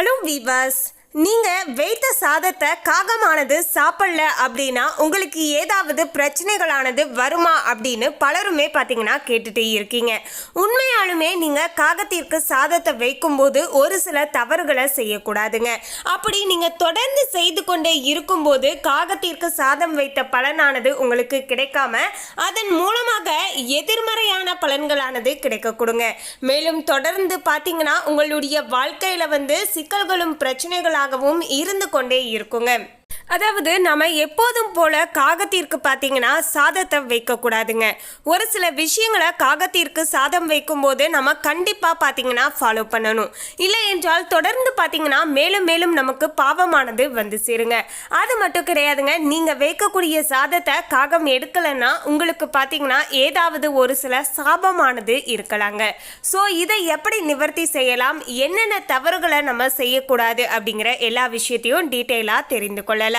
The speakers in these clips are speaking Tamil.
Hello, Vivas! நீங்கள் வைத்த சாதத்தை காகமானது சாப்பிடல அப்படின்னா உங்களுக்கு ஏதாவது பிரச்சனைகளானது வருமா அப்படின்னு பலருமே பார்த்தீங்கன்னா கேட்டுட்டே இருக்கீங்க. உண்மையாலுமே நீங்கள் காகத்திற்கு சாதத்தை வைக்கும்போது ஒரு சில தவறுகளை செய்யக்கூடாதுங்க. அப்படி நீங்கள் தொடர்ந்து செய்து கொண்டே இருக்கும்போது காகத்திற்கு சாதம் வைத்த பலனானது உங்களுக்கு கிடைக்காம அதன் மூலமாக எதிர்மறையான பலன்களானது கிடைக்க கொடுங்க மேலும் தொடர்ந்து பார்த்தீங்கன்னா உங்களுடைய வாழ்க்கையில் வந்து சிக்கல்களும் பிரச்சனைகளாகவும் இருந்து கொண்டே இருக்குங்க. அதாவது நம்ம எப்போதும் போல காகத்திற்கு பார்த்தீங்கன்னா சாதத்தை வைக்கக்கூடாதுங்க. ஒரு சில விஷயங்களை காகத்திற்கு சாதம் வைக்கும்போது நம்ம கண்டிப்பாக பார்த்தீங்கன்னா ஃபாலோ பண்ணணும். இல்லை என்றால் தொடர்ந்து பார்த்தீங்கன்னா மேலும் மேலும் நமக்கு பாவமானது வந்து சேருங்க. அது மட்டும் கிடையாதுங்க நீங்கள் வைக்கக்கூடிய சாதத்தை காகம் எடுக்கலைன்னா உங்களுக்கு பார்த்தீங்கன்னா ஏதாவது ஒரு சில சாபமானது இருக்கலாங்க. ஸோ இதை எப்படி நிவர்த்தி செய்யலாம்? என்னென்ன தவறுகளை நம்ம செய்யக்கூடாது அப்படிங்கிற எல்லா விஷயத்தையும் டீட்டெயிலாக தெரிந்து கொள்ளலாம்.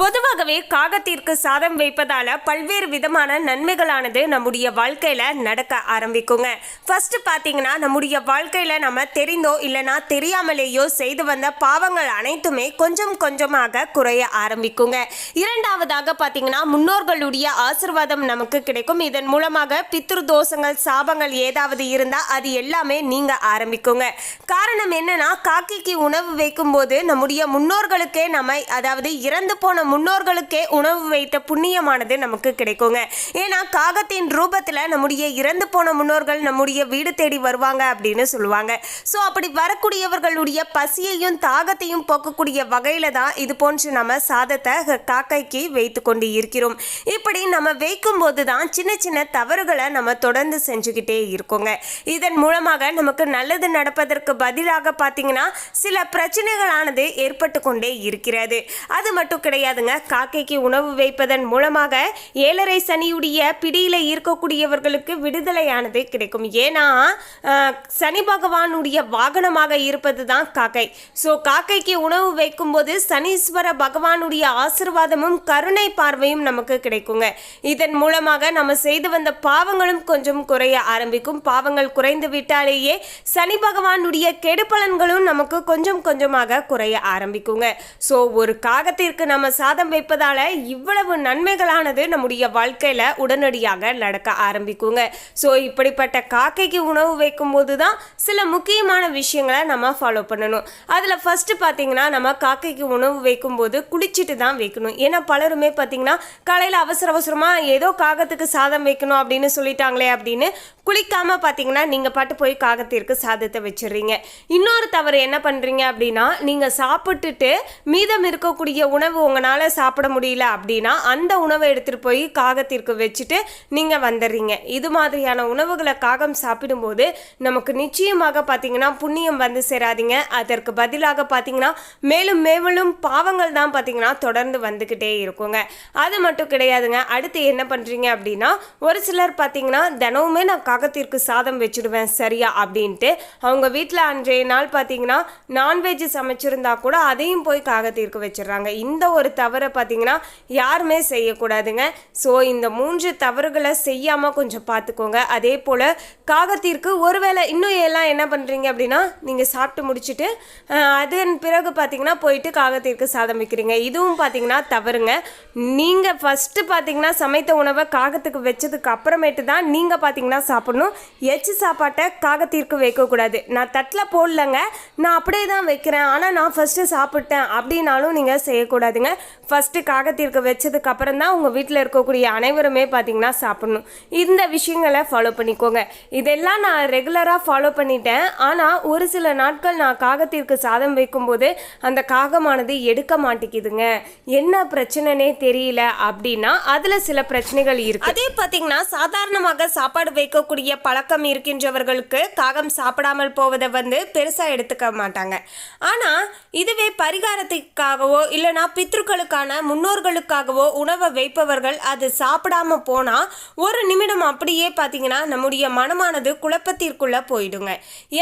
பொதுவாகவே காகத்திற்கு சாதம் வைப்பதால பல்வேறு விதமான நன்மைகளானது நம்முடைய வாழ்க்கையில நடக்க ஆரம்பிக்குங்க. ஃபர்ஸ்ட் பாத்தீங்கன்னா நம்முடைய வாழ்க்கையில நம்ம தெரிந்தோ இல்லைனா தெரியாமலேயோ செய்து வந்த பாவங்கள் அனைத்துமே கொஞ்சம் கொஞ்சமாக குறைய ஆரம்பிக்குங்க. இரண்டாவதாக பாத்தீங்கன்னா முன்னோர்களுடைய ஆசிர்வாதம் நமக்கு கிடைக்கும். இதன் மூலமாக பித்ரு தோஷங்கள் சாபங்கள் ஏதாவது இருந்தா அது எல்லாமே நீங்க ஆரம்பிக்குங்க. காரணம் என்னன்னா காக்கைக்கு உணவு வைக்கும்போது நம்முடைய முன்னோர்களுக்கே நம்ம அதாவது இறந்து போன முன்னோர்களுக்கே உணவு வைத்த புண்ணியமானது நமக்கு கிடைக்குங்க. ஏன்னா காகத்தின் ரூபத்தில் நம்முடைய இறந்து போன முன்னோர்கள் நம்முடைய வீடு தேடி வருவாங்க அப்படின்னு சொல்லுவாங்க. ஸோ அப்படி வரக்கூடியவர்களுடைய பசியையும் தாகத்தையும் போக்கக்கூடிய வகையில தான் இது போன்று நம்ம சாதத்தை காக்கைக்கு வைத்து கொண்டு இருக்கிறோம். இப்படி நம்ம வைக்கும் போது தான் சின்ன சின்ன தவறுகளை நம்ம தொடர்ந்து செஞ்சுக்கிட்டே இருக்கோங்க. இதன் மூலமாக நமக்கு நல்லது நடப்பதற்கு பதிலாக பார்த்தீங்கன்னா சில பிரச்சனைகளானது ஏற்பட்டு கொண்டே இருக்கிறது. அது மட்டும் கிடையாது முடியாதுங்க. காக்கைக்கு உணவு வைப்பதன் மூலமாக ஏழரை சனியுடைய பிடியில் இருக்கக்கூடியவர்களுக்கு விடுதலையானது கிடைக்கும். ஏன்னா சனி பகவானுடைய வாகனமாக இருப்பது தான் காக்கை. ஸோ காக்கைக்கு உணவு வைக்கும்போது சனீஸ்வர பகவானுடைய ஆசிர்வாதமும் கருணை பார்வையும் நமக்கு கிடைக்குங்க. இதன் மூலமாக நம்ம செய்து வந்த பாவங்களும் கொஞ்சம் குறைய ஆரம்பிக்கும். பாவங்கள் குறைந்து விட்டாலேயே சனி பகவானுடைய கெடுபலன்களும் நமக்கு கொஞ்சம் கொஞ்சமாக குறைய ஆரம்பிக்குங்க. ஸோ ஒரு காகத்திற்கு நம்ம சாதம் வைப்பதால இவ்வளவு நன்மைகளானது நம்முடைய வாழ்க்கையில் உடனடியாக நடக்க ஆரம்பிக்குங்க. ஸோ இப்படிப்பட்ட காக்கைக்கு உணவு வைக்கும்போது தான் சில முக்கியமான விஷயங்களை நம்ம ஃபாலோ பண்ணணும். அதில் ஃபஸ்ட்டு பார்த்தீங்கன்னா நம்ம காக்கைக்கு உணவு வைக்கும்போது குளிச்சுட்டு தான் வைக்கணும். ஏன்னா பலருமே பார்த்தீங்கன்னா காலையில் அவசர அவசரமாக ஏதோ காகத்துக்கு சாதம் வைக்கணும் அப்படின்னு சொல்லிட்டாங்களே அப்படின்னு குளிக்காமல் பார்த்தீங்கன்னா நீங்கள் பாட்டு போய் காகத்திற்கு சாதத்தை வச்சிடுறீங்க. இன்னொரு தவறு என்ன பண்ணுறீங்க அப்படின்னா நீங்கள் சாப்பிட்டுட்டு மீதம் இருக்கக்கூடிய உணவு உங்களால் சாப்பிட முடியல அப்படின்னா அந்த உணவை எடுத்துகிட்டு போய் காகத்திற்கு வச்சுட்டு நீங்கள் வந்துடுறீங்க. இது மாதிரியான உணவுகளை காகம் சாப்பிடும்போது நமக்கு நிச்சயமாக பார்த்தீங்கன்னா புண்ணியம் வந்து சேராதீங்க. அதற்கு பதிலாக பார்த்தீங்கன்னா மேலும் மேலும் பாவங்கள் தான் பார்த்தீங்கன்னா தொடர்ந்து வந்துக்கிட்டே இருக்குங்க. அது மட்டும் கிடையாதுங்க. அடுத்து என்ன பண்ணுறீங்க அப்படின்னா ஒரு சிலர் பார்த்தீங்கன்னா தினமுமே நான் காகத்திற்கு சாதம் வச்சுடுவேன் சரியா? அப்படின்ட்டு அவங்க வீட்டில் அன்றைய நாள் பார்த்தீங்கன்னா நான்வெஜ் சமைச்சிருந்தா கூட அதையும் போய் காகத்திற்கு வச்சிடுறாங்க. இந்த ஒரு த தவறை பார்த்தீங்கன்னா யாருமே செய்யக்கூடாதுங்க. ஸோ இந்த மூன்று தவறுகளை செய்யாமல் கொஞ்சம் பார்த்துக்கோங்க. அதே போல் காகத்திற்கு ஒருவேளை இன்னும் எல்லாம் என்ன பண்ணுறீங்க அப்படின்னா நீங்கள் சாப்பிட்டு முடிச்சுட்டு அதன் பிறகு பார்த்தீங்கன்னா போயிட்டு காகத்திற்கு சாதம் வைக்கிறீங்க. இதுவும் பார்த்தீங்கன்னா தவறுங்க. நீங்கள் ஃபஸ்ட்டு பார்த்தீங்கன்னா சமைத்த உணவை காகத்துக்கு வச்சதுக்கு அப்புறமேட்டு தான் நீங்கள் பார்த்தீங்கன்னா சாப்பிடணும். எச்சு சாப்பாட்டை காகத்திற்கு வைக்கக்கூடாது. நான் தட்டில் போடலங்க. நான் அப்படியே தான் வைக்கிறேன். ஆனால் நான் ஃபஸ்ட்டு சாப்பிட்டேன் அப்படின்னாலும் நீங்கள் செய்யக்கூடாதுங்க. ஃபஸ்ட்டு காகத்திற்கு வச்சதுக்கு அப்புறம் தான் உங்கள் வீட்டில் இருக்கக்கூடிய அனைவருமே பார்த்தீங்கன்னா சாப்பிடணும். இந்த விஷயங்களை ஃபாலோ பண்ணிக்கோங்க. இதெல்லாம் நான் ரெகுலராக ஃபாலோ பண்ணிட்டேன். ஆனால் ஒரு சில நாட்கள் நான் காகத்திற்கு சாதம் வைக்கும்போது அந்த காகமானது எடுக்க மாட்டேங்குதுங்க. என்ன பிரச்சனைனே தெரியல அப்படின்னா அதில் சில பிரச்சனைகள் இருக்கு. அதே பார்த்தீங்கன்னா சாதாரணமாக சாப்பாடு வைக்கக்கூடிய பழக்கம் இருக்கின்றவர்களுக்கு காகம் சாப்பிடாமல் போவதை வந்து பெருசாக எடுத்துக்க மாட்டாங்க. ஆனால் இதுவே பரிகாரத்துக்காகவோ இல்லைனா பித்ருக்கள் பித்ருக்களுக்கான முன்னோர்களுக்காகவோ உணவை வைப்பவர்கள் அது சாப்பிடாம போனா ஒரு நிமிடம் அப்படியே பார்த்தீங்கன்னா நம்முடைய மனமானது குழப்பத்திற்குள்ள போயிடுங்க.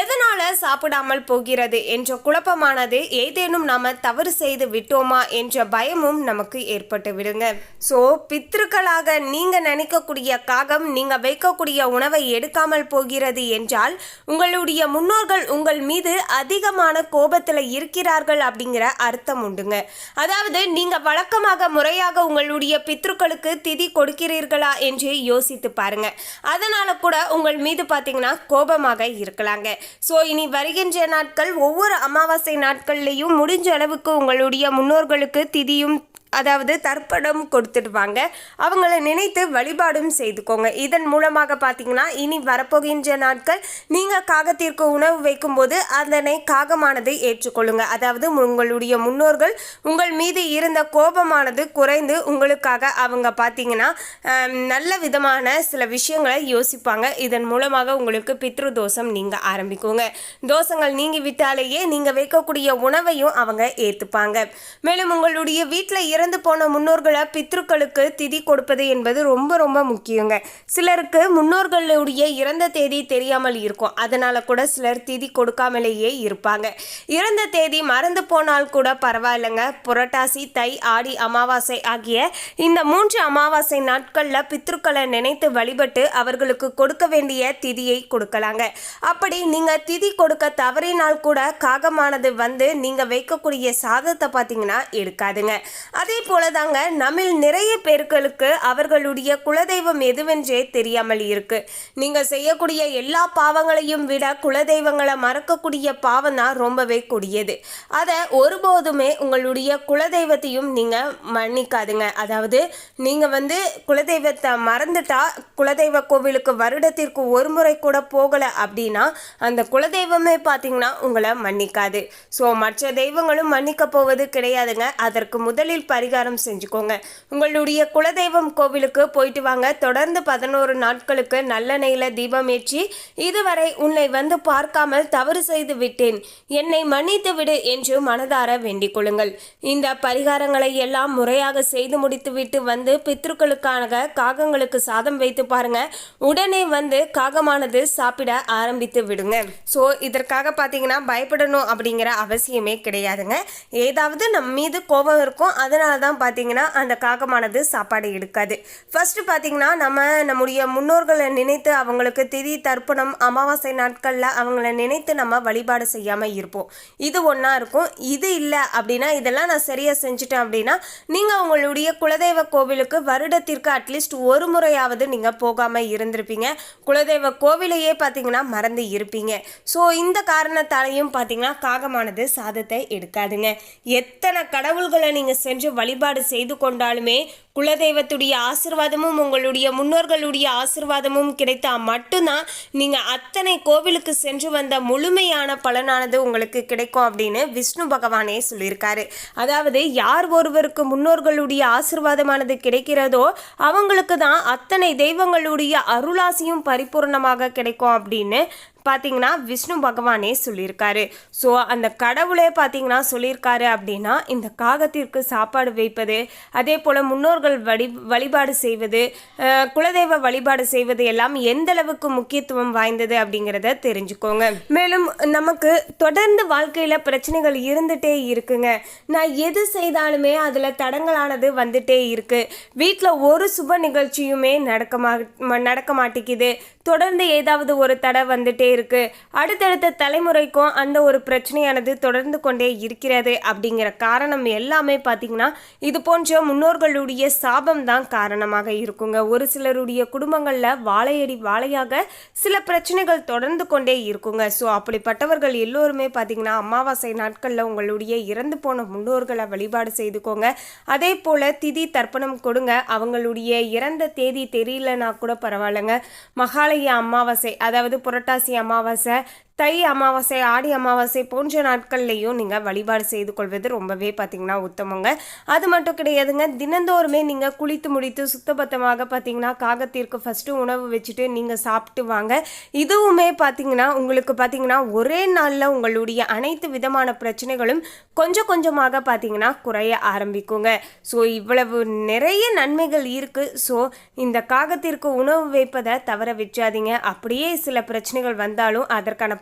எதனால சாப்பிடாமல் போகிறது என்ற குழப்பமானது ஏதேனும் நாம தவறு செய்து விட்டோமா என்ற பயமும் நமக்கு ஏற்பட்டு விடுங்க. ஸோ பித்திருக்களாக நீங்க நினைக்கக்கூடிய காகம் நீங்க வைக்கக்கூடிய உணவை எடுக்காமல் போகிறது என்றால் உங்களுடைய முன்னோர்கள் உங்கள் மீது அதிகமான கோபத்தில் இருக்கிறார்கள் அப்படிங்கிற அர்த்தம் உண்டுங்க. அதாவது நீங்க வழக்கமாக முறையாக உங்களுடைய பித்ருக்களுக்கு திதி கொடுக்கிறீர்களா என்று யோசித்து பாருங்க. அதனால கூட உங்கள் மீது பார்த்தீங்கன்னா கோபமாக இருக்கலாங்க. ஸோ இனி வருகின்ற நாட்கள் ஒவ்வொரு அமாவாசை நாட்கள்லையும் முடிஞ்ச அளவுக்கு உங்களுடைய முன்னோர்களுக்கு திதியும் அதாவது தர்ப்பணம் கொடுத்துடுவாங்க. அவங்கள நினைத்து வழிபாடும் செய்துக்கோங்க. இதன் மூலமாக பார்த்தீங்கன்னா இனி வரப்போகின்ற நாட்கள் நீங்கள் காகத்திற்கு உணவு வைக்கும்போது அதனை காகமானது ஏற்றுக்கொள்ளுங்க. அதாவது உங்களுடைய முன்னோர்கள் உங்கள் மீது இருந்த கோபமானது குறைந்து உங்களுக்காக அவங்க பார்த்தீங்கன்னா நல்ல விதமான சில விஷயங்களை யோசிப்பாங்க. இதன் மூலமாக உங்களுக்கு பித்ரு தோஷம் நீங்கள் ஆரம்பிக்குங்க. தோஷங்கள் நீங்கி விட்டாலேயே நீங்கள் வைக்கக்கூடிய உணவையும் அவங்க ஏற்றுப்பாங்க மேலும் உங்களுடைய வீட்டில் இறந்து போன முன்னோர்களை பித்ருக்களுக்கு திதி கொடுப்பது என்பது ரொம்ப ரொம்ப முக்கியங்க. சிலருக்கு முன்னோர்களுடைய இறந்த தேதி தெரியாமல் இருக்கும். அதனால கூட சிலர் திதி கொடுக்காமலேயே இருப்பாங்க. இறந்த தேதி மறந்து போனால் கூட பரவாயில்லைங்க. புரட்டாசி தை ஆடி அமாவாசை ஆகிய இந்த மூன்று அமாவாசை நாட்களில் பித்ருக்களை நினைத்து வழிபட்டு அவர்களுக்கு கொடுக்க வேண்டிய திதியை கொடுக்கலாங்க. அப்படி நீங்கள் திதி கொடுக்க தவறினால் கூட காகமானது வந்து நீங்கள் வைக்கக்கூடிய சாதத்தை பார்த்தீங்கன்னா எடுக்காதுங்க. அதே போல போலதாங்க நம்மில் நிறைய பேர்களுக்கு அவர்களுடைய குலதெய்வம் எதுவென்றே தெரியாமல் இருக்கு. நீங்க செய்யக்கூடிய எல்லா பாவங்களையும் விட குலதெய்வங்களை மறக்கக்கூடிய பாவம் தான் ரொம்பவே கூடியது. அதை ஒருபோதுமே உங்களுடைய குலதெய்வத்தையும் நீங்க மன்னிக்காதுங்க. அதாவது நீங்க வந்து குலதெய்வத்தை மறந்துட்டா குலதெய்வ கோவிலுக்கு வருடத்திற்கு ஒரு முறை கூட போகல அப்படின்னா அந்த குலதெய்வமே பார்த்தீங்கன்னா உங்களை மன்னிக்காது. ஸோ மற்ற தெய்வங்களும் மன்னிக்க போவது கிடையாதுங்க. அதற்கு முதலில் பரிகாரம் செஞ்சுக்கோங்க. உங்களுடைய குலதெய்வம் கோவிலுக்கு போயிட்டு வாங்க. தொடர்ந்து பதினோரு நாட்களுக்கு நல்லெண்ணெயில தீபம் ஏற்றி இதுவரை உன்னை வந்து பார்க்காமல் தவறு செய்து விட்டேன். என்னை மன்னித்து விடு என்று மனதார வேண்டிக் கொள்ளுங்கள். இந்த பரிகாரங்களை எல்லாம் முறையாக செய்து முடித்துவிட்டு வந்து பித்ருக்களுக்காக காகங்களுக்கு சாதம் வைத்து பாருங்க. உடனே வந்து காகமானது சாப்பிட ஆரம்பித்து விடுங்க. ஸோ இதற்காக பார்த்தீங்கன்னா பயப்படணும் அப்படிங்கிற அவசியமே கிடையாதுங்க. ஏதாவது நம் மீது கோபம் இருக்கும் அதனால் தான் பார்த்தீங்கன்னா அந்த காகமானது சாப்பாடு எடுக்காது. ஃபர்ஸ்ட் பார்த்தீங்கன்னா நம்ம நம்முடைய முன்னோர்களை நினைத்து அவங்களுக்கு திதி தர்ப்பணம் அமாவாசை நாட்களில் அவங்கள நினைத்து நம்ம வழிபாடு செய்யாமல் இருப்போம். இது ஒன்றா இருக்கும். இது இல்லை அப்படின்னா இதெல்லாம் நான் சரியாக செஞ்சுட்டேன் அப்படின்னா நீங்கள் உங்களுடைய குலதெய்வ கோவிலுக்கு வருடத்திற்கு அட்லீஸ்ட் ஒரு முறையாவது நீங்கள் போகாமல் இருந்திருப்பீங்க. குலதெய்வ கோவிலையே பார்த்தீங்கன்னா மறந்து இருப்பீங்க. ஸோ இந்த காரணத்தாலையும் பார்த்தீங்கன்னா காகமானது சாதத்தை எடுக்காதுங்க. எத்தனை கடவுள்களை நீங்கள் செஞ்சு வழிபாடு செய்து கொண்டாலுமே குலதெய்வத்துடைய ஆசிர்வாதமும் உங்களுடைய முன்னோர்களுடைய ஆசிர்வாதமும் கிடைத்தா மட்டும்தான் நீங்கள் அத்தனை கோவிலுக்கு சென்று வந்த முழுமையான பலனானது உங்களுக்கு கிடைக்கும் அப்படின்னு விஷ்ணு பகவானே சொல்லியிருக்காரு. அதாவது யார் ஒருவருக்கு முன்னோர்களுடைய ஆசிர்வாதமானது கிடைக்கிறதோ அவங்களுக்கு தான் அத்தனை தெய்வங்களுடைய அருளாசியும் பரிபூர்ணமாக கிடைக்கும் அப்படின்னு பார்த்தீங்கன்னா விஷ்ணு பகவானே சொல்லியிருக்காரு. ஸோ அந்த கடவுளே பார்த்தீங்கன்னா சொல்லியிருக்காரு அப்படின்னா இந்த காகத்திற்கு சாப்பாடு வைப்பது அதே போல் முன்னோர்கள் வழி வழிபாடு செய்வது குலதெய்வ வழிபாடு செய்வது எல்லாம் எந்த அளவுக்கு முக்கியத்துவம் வாய்ந்தது அப்படிங்கிறத தெரிஞ்சுக்கோங்க. மேலும் நமக்கு தொடர்ந்து வாழ்க்கையில் பிரச்சனைகள் இருந்துகிட்டே இருக்குங்க. நான் எது செய்தாலுமே அதில் தடங்கலானது வந்துட்டே இருக்குது வீட்டில் ஒரு சுப நிகழ்ச்சியுமே நடக்க மா நடக்க மாட்டேங்குது. தொடர்ந்து ஏதாவது ஒரு தடை வந்துட்டே இருக்கு. அடுத்தடுத்த தலைமுறைக்கும் அந்த ஒரு பிரச்சனையானது தொடர்ந்து கொண்டே இருக்கிறது அப்படிங்கிற காரணம் எல்லாமே பார்த்தீங்கன்னா இது போன்ற முன்னோர்களுடைய சாபம் தான் காரணமாக இருக்குங்க. ஒரு சிலருடைய குடும்பங்களில் வாழையடி வாழையாக சில பிரச்சனைகள் தொடர்ந்து கொண்டே இருக்குங்க. ஸோ அப்படிப்பட்டவர்கள் எல்லோருமே பார்த்தீங்கன்னா அமாவாசை நாட்களில் உங்களுடைய இறந்து போன முன்னோர்களை வழிபாடு செய்துக்கோங்க. அதே போல் திதி தர்ப்பணம் கொடுங்க. அவங்களுடைய இறந்த தேதி தெரியலனா கூட பரவாயில்லைங்க. மகாலய அமாவாசை அதாவது புரட்டாசி அமாவாசை தை அமாவாசை ஆடி அமாவாசை போன்ற நாட்கள்லேயும் நீங்கள் வழிபாடு செய்து கொள்வது ரொம்பவே பார்த்தீங்கன்னா உத்தமங்க. அது மட்டும் கிடையாதுங்க. தினந்தோறுமே நீங்கள் குளித்து முடித்து சுத்தபத்தமாக பார்த்தீங்கன்னா காகத்திற்கு ஃபஸ்ட்டு உணவு வச்சுட்டு நீங்கள் சாப்பிட்டு வாங்க. இதுவுமே பார்த்தீங்கன்னா உங்களுக்கு பார்த்தீங்கன்னா ஒரே நாளில் உங்களுடைய அனைத்து விதமான பிரச்சனைகளும் கொஞ்சம் கொஞ்சமாக பார்த்தீங்கன்னா குறைய ஆரம்பிக்குங்க. ஸோ இவ்வளவு நிறைய நன்மைகள் இருக்குது ஸோ இந்த காகத்திற்கு உணவு வைப்பதை தவற விற்றாதீங்க அப்படியே சில பிரச்சனைகள் வந்தாலும் அதற்கான